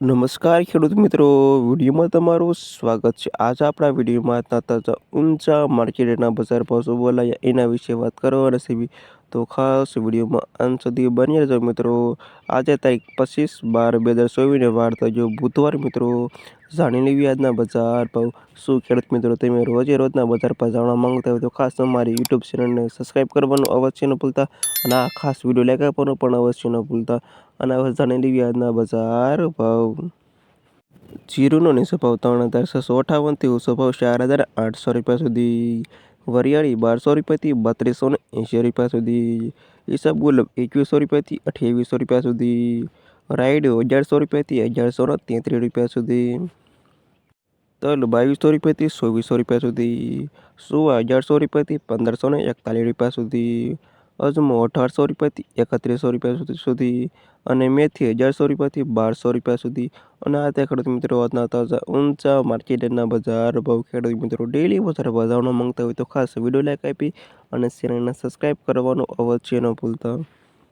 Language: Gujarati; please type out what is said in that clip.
નમસ્કાર ખેડૂત મિત્રો, વિડીયોમાં તમારું સ્વાગત છે. આજે આપણા વિડીયોમાં તાજા ઊંચા માર્કેટના બજાર ભાવ શું બોલાયા એના વિશે વાત કરવાના છે. તો ખાસ વિડીયોમાં અંત સુધી બની રહેજો મિત્રો. આજે તારીખ પચીસ બાર બે હજાર ચોવીસને વાર થજો બુધવાર મિત્રો. જાણી લેવી આજના બજાર ભાવ. શું ખેડૂત મિત્રો તમે રોજે રોજના બજાર પર જાણવા માંગતા હોય તો ખાસ તમારી યુટ્યુબ ચેનલને સબસ્ક્રાઈબ કરવાનું અવશ્ય ન ભૂલતા અને આ ખાસ વીડિયો લાઈક આપવાનું પણ અવશ્ય ન ભૂલતા. અને હવે જાણી લેવી આજના બજાર ભાવ. જીરુનો નીચો ભાવ ત્રણ હજાર છસો અઠાવનથી ઊંચો ચાર હજાર આઠસો રૂપિયા સુધી. વરિયાળી બારસો રૂપિયાથી બત્રીસો ને એંશી રૂપિયા સુધી. હિસાબ ગુલાબ એકવીસો રૂપિયાથી અઠ્યાવીસો રૂપિયા સુધી. રાયડો અગિયારસો રૂપિયાથી અગિયારસો ને તેત્રીસ રૂપિયા સુધી. તલ બાવીસો રૂપિયાથી ચોવીસો રૂપિયા સુધી. સુવા અગિયારસો રૂપિયાથી પંદરસો ને એકતાલીસ રૂપિયા સુધી. અજમો અઢારસો રૂપિયાથી એકત્રીસો રૂપિયા સુધી. અને મેથી હજારસો રૂપિયાથી બારસો રૂપિયા સુધી. અને આ તે ખેડૂત મિત્રો આજના તાજા ઊંચા માર્કેટના બજાર ભાવ ખેડૂત મિત્રો ડેલી બજાર બજારનો માંગતા હોય તો ખાસ વીડિયો લાઈક આપી અને ચેનલને સબસ્ક્રાઈબ કરવાનું અવશ્ય ન ભૂલતા.